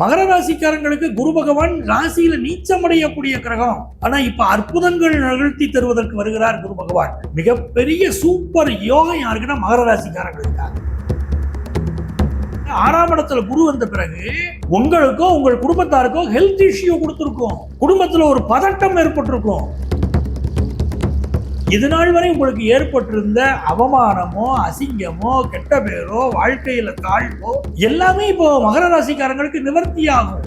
மகர ராசிக்காரங்களுக்கு குரு பகவான் ராசியில நீச்சமடையக்கூடிய கிரகம். ஆனா இப்ப அற்புதங்கள் நிகழ்த்தி தருவதற்கு வருகிறார் குரு பகவான். மிகப்பெரிய சூப்பர் யோகம் யாருக்குன்னா மகர ராசிக்காரங்களுக்கு ஆறாம் இடத்துல குரு வந்த பிறகு உங்களுக்கோ உங்கள் குடும்பத்தாருக்கோ ஹெல்த் இஷ்யூ கொடுத்துருக்கோம். குடும்பத்துல ஒரு பதட்டம் ஏற்பட்டிருக்கும். இது நாள் வரை உங்களுக்கு ஏற்பட்டிருந்த அவமானமோ அசிங்கமோ கெட்ட பேரோ வாழ்க்கையில தாழ்வோ எல்லாமே இப்போ மகர ராசிக்காரங்களுக்கு நிவர்த்தியாகும்.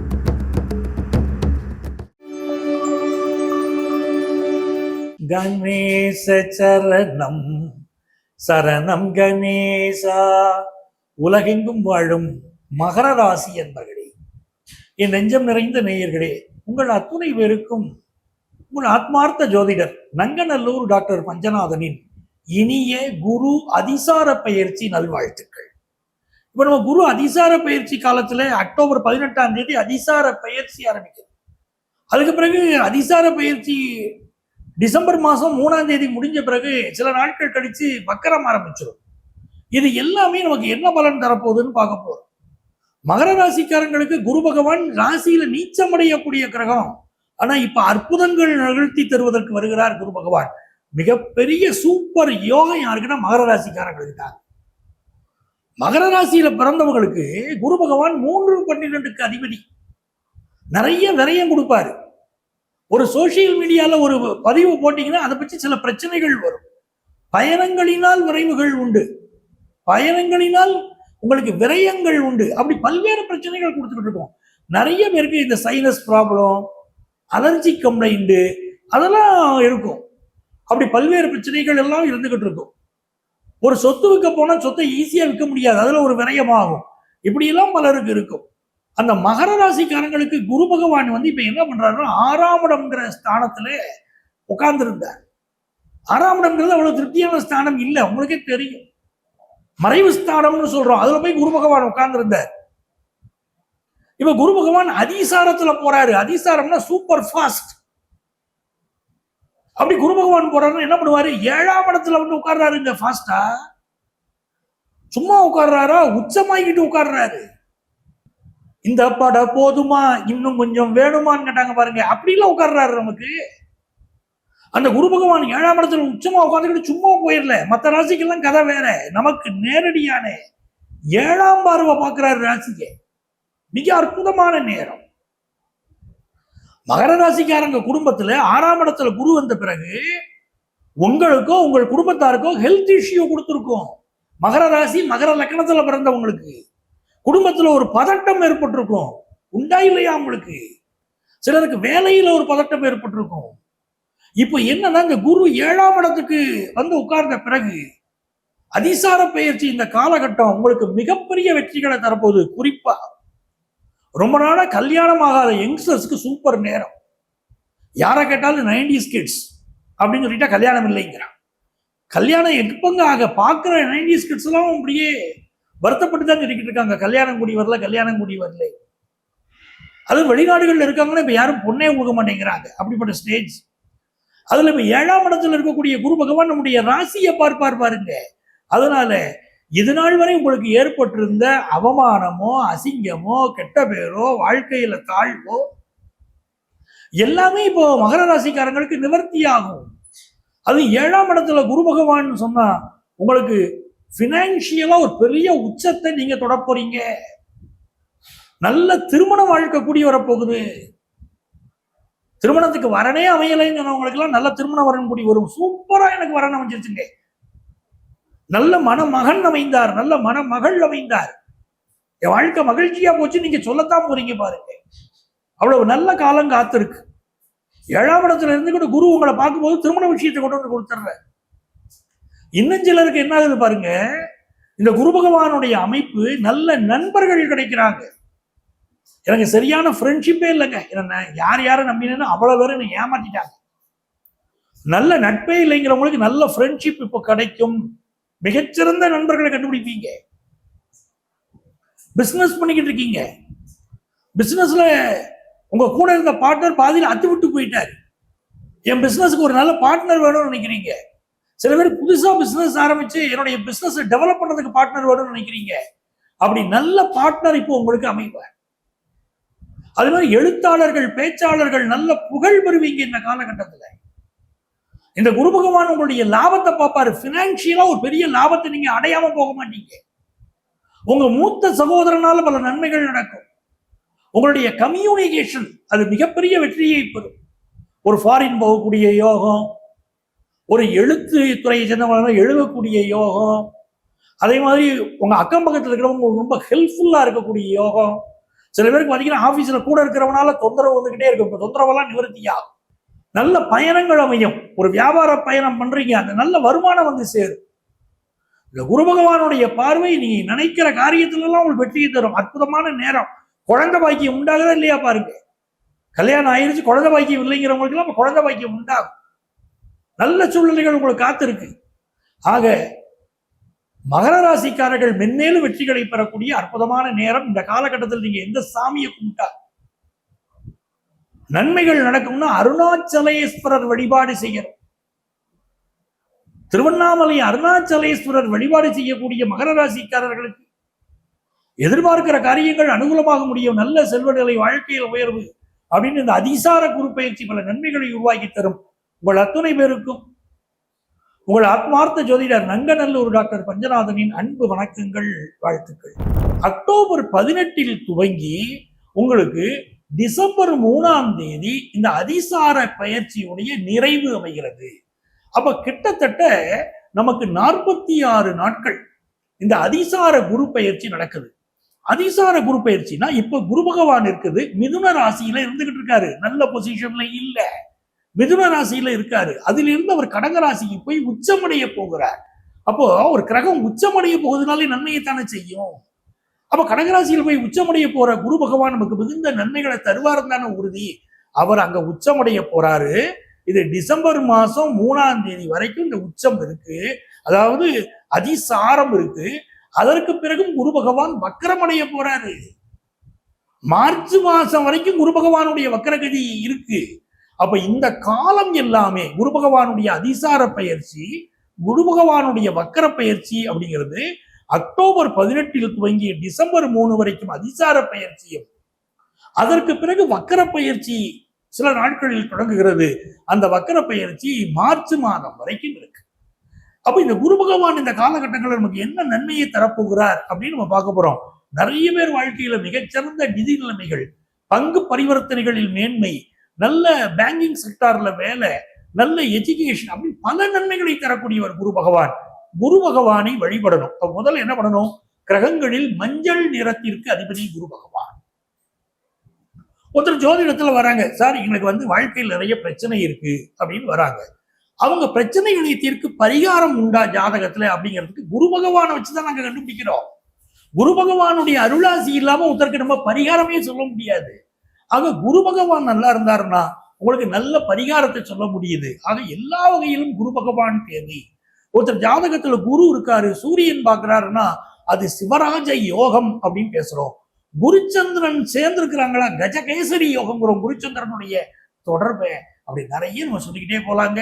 கணேச சரணம். சரணம் கணேசா. உலகெங்கும் வாழும் மகர ராசி என்பர்களே என் நெஞ்சம் நிறைந்த நேயர்களே உங்கள் அத்துணை பேருக்கும் உங்கள் ஆத்மார்த்த ஜோதிடர் நங்கநல்லூர் டாக்டர் பஞ்சநாதனின் இனிய குரு அதிசார பயிற்சி நல்வாழ்த்துக்கள். இப்போ நம்ம குரு அதிசார பயிற்சி காலத்துல அக்டோபர் பதினெட்டாம் தேதி அதிசார பயிற்சி ஆரம்பிக்குது அதுக்கு பிறகு அதிசார பயிற்சி டிசம்பர் மாசம் மூணாம் தேதி முடிஞ்ச பிறகு சில நாட்கள் கழிச்சு வக்கரம் ஆரம்பிச்சிடும் இது எல்லாமே நமக்கு என்ன பலன் தரப்போகுதுன்னு பார்க்க போகிறோம் மகர ராசிக்காரங்களுக்கு குரு பகவான் ராசியில நீச்சமடையக்கூடிய கிரகம். ஆனா இப்ப அற்புதங்கள் நிகழ்த்தி தருவதற்கு வருகிறார் குரு பகவான். மிகப்பெரிய சூப்பர் யோகம் யாருக்குன்னா மகர ராசிக்காரங்களுக்கு தான் மகர ராசியில பிறந்தவங்களுக்கு குரு பகவான் மூன்று பன்னிரெண்டுக்கு அதிபதி. நிறைய விரயம் கொடுப்பாரு. ஒரு சோசியல் மீடியால ஒரு பதிவு போட்டீங்கன்னா அதை பற்றி சில பிரச்சனைகள் வரும். பயணங்களினால் விரைவுகள் உண்டு. பயணங்களினால் உங்களுக்கு விரயங்கள் உண்டு. அப்படி பல்வேறு பிரச்சனைகள் கொடுத்துக்கிட்டு இருக்கோம். நிறைய பேருக்கு இந்த சைனஸ் ப்ராப்ளம் அலர்ஜி கம்ப்ளைண்ட்டு அதெல்லாம் இருக்கும். அப்படி பல்வேறு பிரச்சனைகள் எல்லாம் இருந்துகிட்டு இருக்கும். ஒரு சொத்து விற்க போனால் சொத்தை ஈஸியாக விற்க முடியாது. அதில் ஒரு விரயமாகும். இப்படியெல்லாம் பலருக்கு இருக்கும். அந்த மகர ராசிக்காரங்களுக்கு குரு பகவான் வந்து இப்போ என்ன பண்ணுறாருன்னா ஆறாம் இடம்ங்கிற ஸ்தானத்துல உட்கார்ந்துருந்தார். ஆறாம் இடம்ங்கிறது திருப்தியான ஸ்தானம் இல்லை. உங்களுக்கே தெரியும். மறைவு ஸ்தானம்னு சொல்கிறோம் அதில் போய் குரு பகவான் உட்கார்ந்துருந்தார். இப்ப குரு பகவான் அதிசாரத்துல போறாரு. அதிசாரம்னா சூப்பர் ஃபாஸ்ட் அப்படி குரு பகவான் போறாருன்னா என்ன பண்ணுவாரு? ஏழாம் இடத்துல வந்து உட்கார்றாருங்க ஃபாஸ்டா சும்மா உட்கார்றாரா? உச்சமாகிட்டு உட்கார்றாரு. இந்த பட போதுமா? இன்னும் கொஞ்சம் வேணுமான்னு கேட்டாங்க பாருங்க. அப்படிலாம் உட்கார்றாரு நமக்கு. அந்த குரு பகவான் ஏழாம் இடத்துல உச்சமா உட்காந்துக்கிட்டு சும்மா போயிடல. மற்ற ராசிக்கெல்லாம் கதை வேற. நமக்கு நேரடியான. ஏழாம் பார்வை பார்க்கிறாரு ராசிக்கு. மிக அற்புதமான நேரம். மகர ராசிக்காரங்க குடும்பத்துல ஆறாம் இடத்துல குரு வந்த பிறகு உங்களுக்கோ உங்கள் குடும்பத்தாருக்கோ ஹெல்த் இஷ்யூ கொடுத்துருக்கோம். மகர ராசி மகர லக்கணத்துல பிறந்தவங்களுக்கு. குடும்பத்துல ஒரு பதட்டம் ஏற்பட்டிருக்கும். உண்டா இல்லையா உங்களுக்கு? சிலருக்கு வேலையில ஒரு பதட்டம் ஏற்பட்டிருக்கும். இப்போ என்னன்னா இந்த குரு ஏழாம் இடத்துக்கு வந்து உட்கார்ந்த பிறகு அதிசார பயிற்சி இந்த காலகட்டம் உங்களுக்கு மிகப்பெரிய வெற்றிகளை தரப்போகுது. குறிப்பா ரொம்ப நாளாக கல்யாணம் ஆகாத யங்ஸ்டர்ஸ்க்கு சூப்பர் நேரம். யாரை கேட்டாலும் நைன்டிஸ் கிட்ஸ் அப்படின்னு சொல்லிட்டா கல்யாணம் இல்லைங்கிறான். கல்யாணம் எப்பங்க ஆக? பார்க்குற நைன்டிஸ் கிட்ஸ்லாம் அப்படியே வருத்தப்பட்டு தான் இருக்கிட்டு இருக்காங்க. கல்யாணம் கூடி வரல கல்யாணம் கூடி வரல. அது வெளிநாடுகளில் இருக்காங்கன்னா இப்போ யாரும் பொண்ணே கொடுக்க மாட்டேங்கிறாங்க. அப்படிப்பட்ட ஸ்டேஜ் அதில் இப்போ ஏழாம் இடத்துல இருக்கக்கூடிய குரு பகவான் நம்முடைய ராசியை பார்ப்பார் பாருங்க. அதனால இது நாள் வரை உங்களுக்கு ஏற்பட்டிருந்த அவமானமோ அசிங்கமோ கெட்ட பேரோ வாழ்க்கையில தாழ்வோ எல்லாமே இப்போ மகர ராசிக்காரங்களுக்கு நிவர்த்தியாகும். அது ஏழாம் இடத்துல குரு பகவான் சொன்னா உங்களுக்கு பினான்சியலா ஒரு பெரிய உச்சத்தை நீங்க தொட போறீங்க. நல்ல திருமண வாழ்க்கை கூடி வரப்போகுது. திருமணத்துக்கு வரனே அமையலைன்னு சொன்னவங்களுக்கு எல்லாம் நல்ல திருமண வரன் கூடி வரும். சூப்பரா எனக்கு வரன் அமைஞ்சிருச்சுங்க. நல்ல மணமகன் அமைந்தார் நல்ல மணமகள் அமைந்தார். என் வாழ்க்கை மகிழ்ச்சியா போச்சு நீங்க சொல்லத்தான் போறீங்க பாருங்க. அவ்வளவு நல்ல காலம் காத்திருக்கு. ஏழாம் இடத்துல இருந்து கூட குரு உங்களை பார்க்கும்போது திருமண விஷயத்தை கொண்டு வந்து கொடுத்துட்ற இன்னும் சிலருக்கு என்ன ஆகுது பாருங்க இந்த குரு பகவானுடைய அமைப்பு நல்ல நண்பர்கள் கிடைக்கிறாங்க. எனக்கு சரியான ஃப்ரெண்ட்ஷிப்பே இல்லைங்க. என்ன யார் யாரை நம்பினேன்னு அவ்வளவு பேர் என்னை ஏமாத்திட்டாங்க. நல்ல நட்பே இல்லைங்கிறவங்களுக்கு நல்ல ஃப்ரெண்ட்ஷிப் இப்போ கிடைக்கும். மிகச்சிறந்த நண்பர்களை கண்டுபிடிப்பீங்க. பிசினஸ் பண்ணிக்கிட்டு இருக்கீங்க. பிசினஸ்ல உங்க கூட இருந்த பார்ட்னர் பாதியில் அத்து விட்டு போயிட்டாரு. என் பிசினஸ்க்கு ஒரு நல்ல பார்ட்னர் வேணும்னு நினைக்கிறீங்க. சில பேர் புதுசா பிசினஸ் ஆரம்பிச்சு என்னுடைய பிசினஸ் டெவலப் பண்றதுக்கு பார்ட்னர் வேணும்னு நினைக்கிறீங்க. அப்படி நல்ல பார்ட்னர் இப்போ உங்களுக்கு அமைவார் அது மாதிரி எழுத்தாளர்கள் பேச்சாளர்கள் நல்ல புகழ் பெறுவீங்க இந்த காலகட்டத்தில். இந்த குரு பகவான் உங்களுடைய லாபத்தை பார்ப்பாரு. பினான்சியலா ஒரு பெரிய லாபத்தை நீங்க அடையாம போக மாட்டீங்க. உங்க மூத்த சகோதரனால பல நன்மைகள் நடக்கும். உங்களுடைய கம்யூனிகேஷன் அது மிகப்பெரிய வெற்றியை பெறும். ஒரு ஃபாரின் போகக்கூடிய யோகம் ஒரு எழுத்து துறையை சேர்ந்தவங்க எழுதக்கூடிய யோகம் அதே மாதிரி உங்க அக்கம் பக்கத்தில் இருக்கிறவங்க ரொம்ப ஹெல்ப்ஃபுல்லா இருக்கக்கூடிய யோகம். சில பேருக்கு பார்த்தீங்கன்னா ஆஃபீஸில் கூட இருக்கிறவனால தொந்தரவு வந்துகிட்டே இருக்கும். இப்போ தொந்தரவெல்லாம் நிவர்த்தியாகும். நல்ல பயணங்கள் அமையும். ஒரு வியாபார பயணம் பண்றீங்க அந்த நல்ல வருமானம் வந்து சேரும். இந்த குரு பகவானுடைய பார்வை நீ நினைக்கிற காரியத்துல எல்லாம் உங்களுக்கு வெற்றியை தரும். அற்புதமான நேரம். குழந்தை பாக்கியம் உண்டாகுதா இல்லையா பாருங்க. கல்யாணம் ஆயிருச்சு குழந்தை பாக்கியம் இல்லைங்கிறவங்களுக்கு எல்லாம் குழந்தை பாக்கியம் உண்டாகும். நல்ல சூழ்நிலைகள் உங்களுக்கு காத்திருக்கு. ஆக மகர ராசிக்காரர்கள் மென்மேலும் வெற்றிகளை பெறக்கூடிய அற்புதமான நேரம். இந்த காலகட்டத்தில் நீங்க எந்த சாமியை கும்பிட்டா நன்மைகள் நடக்கும்னா அருணாச்சலேஸ்வரர் வழிபாடு செய்யணும். திருவண்ணாமலை அருணாச்சலேஸ்வரர் வழிபாடு செய்யக்கூடிய மகர ராசிக்காரர்களுக்கு எதிர்பார்க்கிற காரியங்கள் அனுகூலமாக முடியும். நல்ல செல்வ நிலை வாழ்க்கையில் உயர்வு அப்படின்னு இந்த அதிசார குறுப்பயிற்சி பல நன்மைகளை உருவாக்கி தரும். உங்கள் அத்துணை பேருக்கும் உங்கள் ஆத்மார்த்த ஜோதிடர் நங்கநல்லூர் டாக்டர் பஞ்சநாதனின் அன்பு வணக்கங்கள் வாழ்த்துக்கள். அக்டோபர் பதினெட்டில் துவங்கி உங்களுக்கு டிசம்பர் மூணாம் தேதி இந்த அதிசார பயிற்சியுடைய நிறைவு அமைகிறது. அப்ப கிட்டத்தட்ட நமக்கு நாற்பத்தி ஆறு நாட்கள் இந்த அதிசார குரு பயிற்சி நடக்குது. அதிசார குரு பயிற்சினா இப்ப குரு பகவான் இருக்குது மிதுன ராசியில இருந்துகிட்டு இருக்காரு. நல்ல பொசிஷன்ல இல்ல. மிதுன ராசியில இருக்காரு. அதுல இருந்து அவர் கடக ராசிக்கு போய் உச்சமடைய போகிறார். அப்போ ஒரு கிரகம் உச்சமடைய போகுதுனாலே நன்மையை தானே செய்யும்? அப்ப கடகராசியில் போய் உச்சமடைய போற குரு பகவான் நமக்கு மிகுந்த நன்மைகளை தருவார் தானே உறுதி. அவர் அங்க உச்சமடைய போறாரு. இது டிசம்பர் மாசம் மூணாம் தேதி வரைக்கும் இந்த உச்சம் இருக்கு. அதாவது அதிசாரம் இருக்கு. அதற்கு பிறகும் குரு பகவான் வக்கரமடைய போறாரு. மார்ச் மாசம் வரைக்கும் குரு பகவானுடைய வக்கரகதி இருக்கு. அப்ப இந்த காலம் எல்லாமே குரு பகவானுடைய அதிசார பயிற்சி குரு பகவானுடைய வக்கர பயிற்சி அப்படிங்கிறது அக்டோபர் பதினெட்டில் துவங்கி டிசம்பர் மூணு வரைக்கும் அதிசார பயிற்சியும் அதற்கு பிறகு வக்கர பயிற்சி சில நாட்களில் தொடங்குகிறது. அந்த வக்கர பயிற்சி மார்ச் மாதம் வரைக்கும் இருக்கு. அப்ப இந்த குரு பகவான் இந்த காலகட்டங்களில் நமக்கு என்ன நன்மையை தரப்போகிறார் அப்படின்னு நம்ம பார்க்க போறோம். நிறைய பேர் வாழ்க்கையில மிகச்சிறந்த நிதி நிலைமைகள் பங்கு பரிவர்த்தனைகளில் மேன்மை நல்ல பேங்கிங் செக்டார்ல வேலை நல்ல எஜுகேஷன் அப்படின்னு பல நன்மைகளை தரக்கூடியவர் குரு பகவான். குரு பகவானை வழிபடணும். அப்ப முதல்ல என்ன பண்ணணும்? கிரகங்களில் மஞ்சள் நிறத்திற்கு அதிபதி குரு பகவான். ஒருத்தர் ஜோதிடத்துல வராங்க. சார் எங்களுக்கு வந்து வாழ்க்கையில் நிறைய பிரச்சனை இருக்கு அப்படின்னு வராங்க. அவங்க பிரச்சனைகளை தீர்க்க பரிகாரம் உண்டா ஜாதகத்துல அப்படிங்கிறதுக்கு குரு பகவானை வச்சுதான் நாங்க கண்டுபிடிக்கிறோம். குரு பகவானுடைய அருளாசி இல்லாம ஒருத்தருக்கு நம்ம பரிகாரமே சொல்ல முடியாது. ஆக குரு பகவான் நல்லா இருந்தாருன்னா உங்களுக்கு நல்ல பரிகாரத்தை சொல்ல முடியுது. ஆக எல்லா வகையிலும் குரு பகவான் தேவை. ஒருத்தர் ஜாதகத்துல குரு இருக்காரு சூரியன் பாக்குறாருன்னா அது சிவராஜ யோகம் அப்படின்னு பேசுறோம். குருச்சந்திரன் சேர்ந்திருக்கிறாங்களா? கஜகேசரி யோகம்ங்கிறோம் குருச்சந்திரனுடைய தொடர்பு அப்படி நிறைய நம்ம சொல்லிக்கிட்டே போலாங்க.